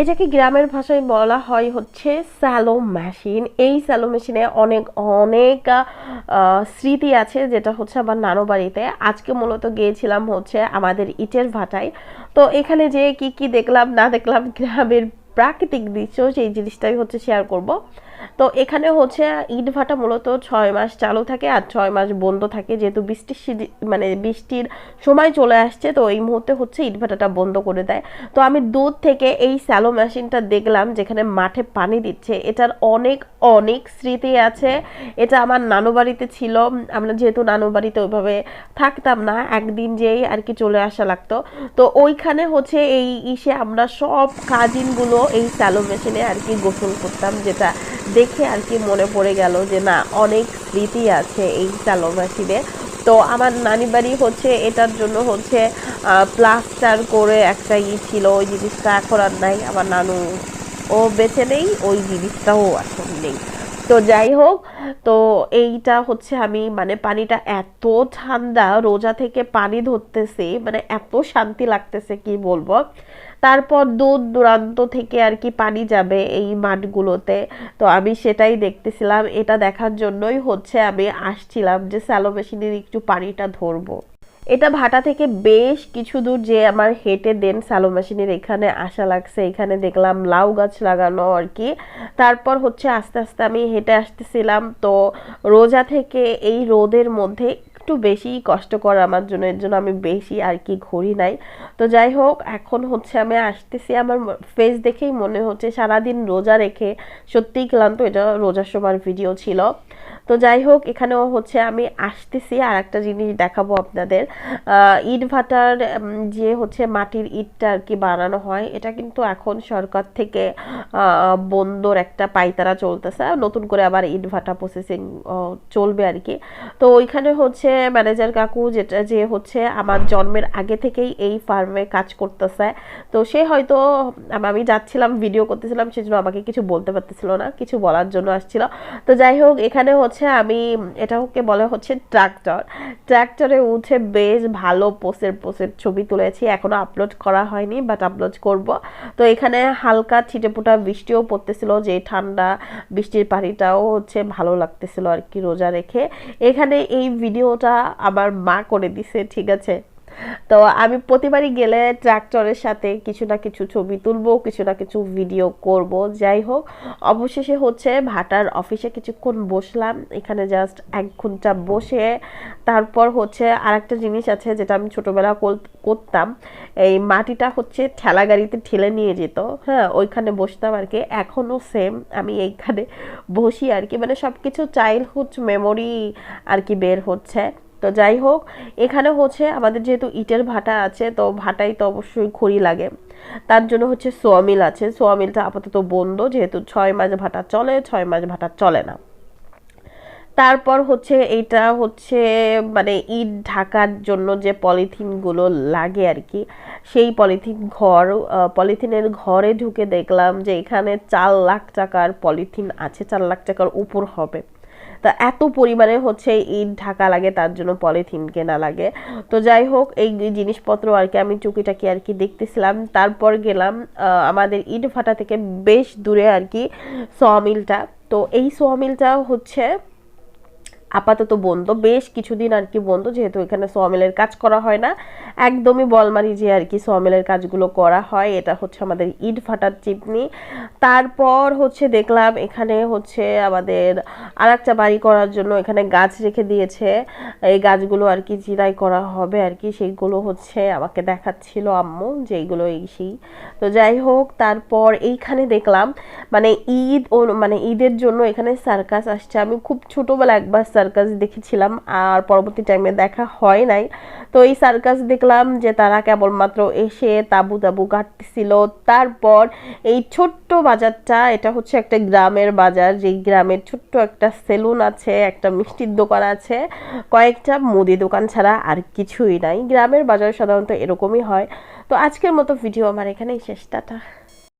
এটাকে গ্রামের ভাষায় বলা হয় হচ্ছে স্যালো মেশিন। এই স্যালো মেশিনে অনেক অনেক স্মৃতি আছে, যেটা হচ্ছে আমার নানো বাড়িতে। আজকে মূলত গিয়েছিলাম হচ্ছে আমাদের ইটের ভাটায়। তো এখানে যে কি কি দেখলাম, না দেখলাম, গ্রামের প্রাকৃতিক দৃশ্য সেই জিনিসটাই হচ্ছে শেয়ার করব। তো এখানে হচ্ছে ইট ভাটা মূলত ছয় মাস চালু থাকে আর ছয় মাস বন্ধ থাকে। যেহেতু বৃষ্টির মানে বৃষ্টির সময় চলে আসছে, তো এই মুহূর্তে হচ্ছে ইট ভাটাটা বন্ধ করে দেয়। তো আমি দূর থেকে এই স্যালো মেশিনটা দেখলাম, যেখানে মাঠে পানি দিচ্ছে। এটার অনেক অনেক স্মৃতি আছে। এটা আমার নানু বাড়িতে ছিল। আমরা যেহেতু নানু বাড়িতে ওইভাবে থাকতাম না, একদিন যেই আর কি চলে আসা লাগতো। তো ওইখানে হচ্ছে এই ইসে আমরা সব কাজিনগুলো এই স্যালো মেশিনে আর কি গোসল করতাম, যেটা দেখে আর কি মনে পড়ে গেল যে, না, অনেক স্মৃতি আছে এই স্যালো মেশিনে। তো আমার নানি বাড়ি হচ্ছে, এটার জন্য হচ্ছে প্লাস্টার করে একটা ই ছিল, ওই জিনিসটা এখন আর নাই। আমার নানু, ও বেঁচে নেই, ওই জিনিসটাও এখন নেই। তো যাই হোক, তো এইটা হচ্ছে আমি মানে পানিটা এত ঠান্ডা, রোজা থেকে পানি ধরতেছি মানে এত শান্তি লাগতেছে, কি বলব? তারপর দূর দূরান্ত থেকে আর কি পানি যাবে এই মাঠগুলোতে। তো আমি সেটাই দেখতেছিলাম, এটা দেখার জন্যই হচ্ছে আমি আসছিলাম যে স্যালো মেশিনের একটু পানিটা ধরবো। এটা ভাটা থেকে বেশ কিছু দূর যে আমার হেঁটে দেন স্যালো মেশিনের এখানে আসা লাগছে, এখানে দেখলাম লাউ গাছ লাগানো আর কি। তারপর হচ্ছে আস্তে আস্তে আমি হেঁটে আসতেছিলাম। তো রোজা থেকে এই রোদের মধ্যে একটু বেশি কষ্টকর আমার জন্য, এর জন্য আমি বেশি আর কি ঘড়ি নাই। তো যাই হোক, এখন হচ্ছে আমি আসতেছি আমার ফেস দেখেই মনে হচ্ছে সারাদিন রোজা রেখে সত্যিই ক্লান্ত, এটা রোজার সময় ভিডিও ছিল। তো যাই হোক, এখানেও হচ্ছে আমি আসতেছি আর একটা জিনিস দেখাবো আপনাদের। ইট ভাটার যে হচ্ছে মাটির ইটটা আর কি বানানো হয়, এটা কিন্তু এখন সরকার থেকে বন্দর একটা পাইতারা চলতেছে, নতুন করে আবার ইট ভাটা প্রসেসিং চলবে আর কি। তো ওইখানে হচ্ছে ম্যানেজার কাকু, যেটা যে হচ্ছে আমার জন্মের আগে থেকেই এই ফার্মে কাজ করতেছে। তো সে হয়তো, আমি যাচ্ছিলাম ভিডিও করতেছিলাম, সেজন্য আমাকে কিছু বলতে পারতেছিল না, কিছু বলার জন্য আসছিল। তো যাই হোক, এখানে হচ্ছে আমি, এটাকে বলে হচ্ছে ট্রাক্টর ট্রাক্টরে উঠে বেশ ভালো পোসের পোসের ছবি তুলেছি, এখনও আপলোড করা হয়নি বাট আপলোড করব। তো এখানে হালকা ছিটেফোঁটা বৃষ্টিও পড়তেছিল, যে ঠান্ডা বৃষ্টির পানিটাও হচ্ছে ভালো লাগতেছিল আর কি রোজা রেখে। এখানে এই ভিডিওটা আমার মা করে দিছে ঠিক আছে? তো আমি প্রতিবারই গেলে ট্রাক্টরের সাথে কিছু না কিছু ছবি তুলবো, কিছু না কিছু ভিডিও করব। যাই হোক, অবশেষে হচ্ছে ভাটার অফিসে কিছুক্ষণ বসলাম। এখানে জাস্ট এক ঘণ্টা বসে তারপর হচ্ছে আরেকটা জিনিস আছে যেটা আমি ছোটবেলা করতাম। এই মাটিটা হচ্ছে ঠেলা গাড়িতে ঠেলে নিয়ে যেত। হ্যাঁ ওইখানে বসতাম আর কি। এখনও সেম আমি এইখানে বসি আর কি। মানে সব কিছু চাইল্ডহুড মেমোরি আর কি বের হচ্ছে। তো যাই হোক, এখানে হচ্ছে আমাদের যেহেতু ইটের ভাটা আছে, তো ভাটাই তো অবশ্যই খড়ি লাগে। তার জন্য হচ্ছে সোয়ামিল আছে। সোয়ামিলটা আপাতত বন্ধ, যেহেতু ছয় মাস ভাটা চলে, ছয় মাস ভাটা চলে না। তারপর হচ্ছে এইটা হচ্ছে মানে ইট ঢাকার জন্য যে পলিথিনগুলো লাগে আর কি, সেই পলিথিন ঘর পলিথিনের ঘরে ঢুকে দেখলাম যে এখানে চার লাখ টাকার পলিথিন আছে, চার লাখ টাকার উপর হবে। তা এত পরিমাণে হচ্ছে ইট ঢাকা লাগে, তার জন্য পলিথিন কেনা লাগে। তো যাই হোক, এই জিনিসপত্র আর কি আমি চুকিটাকে আর কি দেখতেছিলাম। তারপর গেলাম আমাদের ইট ভাটা থেকে বেশ দূরে আর কি সমিলটা তো এই সমিলটা হচ্ছে আপাতত বন্ধ। বেশ কিছুদিন আর কি বন্ধ, যেহেতু এখানে সোয়ামিলের কাজ করা হয় না। একদমই বলমারি যে আর কি সোয়ামিলের কাজগুলো করা হয়, এটা হচ্ছে আমাদের ইট ফাটার চিপনি। তারপর হচ্ছে দেখলাম এখানে হচ্ছে আমাদের আর একটা বাড়ি করার জন্য এখানে গাছ রেখে দিয়েছে। এই গাছগুলো আর কি জিরাই করা হবে আর কি সেইগুলো হচ্ছে আমাকে দেখাচ্ছিল আম্মু যে এইগুলো এই সেই। তো যাই হোক, তারপর এইখানে দেখলাম মানে ঈদ ও মানে ঈদের জন্য এখানে সার্কাস আসছে। আমি খুব ছোটোবেলা একবার দেখেছিলাম আর পরবর্তী টাইমে দেখা হয় নাই। তো এই সার্কাস দেখলাম যে তারা কেবলমাত্র এসে তাবু তাবু কাটতেছিল। তারপর এই ছোট্ট বাজারটা, এটা হচ্ছে একটা গ্রামের বাজার, যেই গ্রামের ছোট্ট একটা সেলুন আছে, একটা মিষ্টির দোকান আছে। কয়েকটা মুদি দোকান ছাড়া আর কিছুই নাই। গ্রামের বাজার সাধারণত এরকমই হয়। তো আজকের মতো ভিডিও আমার এখানেই শেষ। টাটা।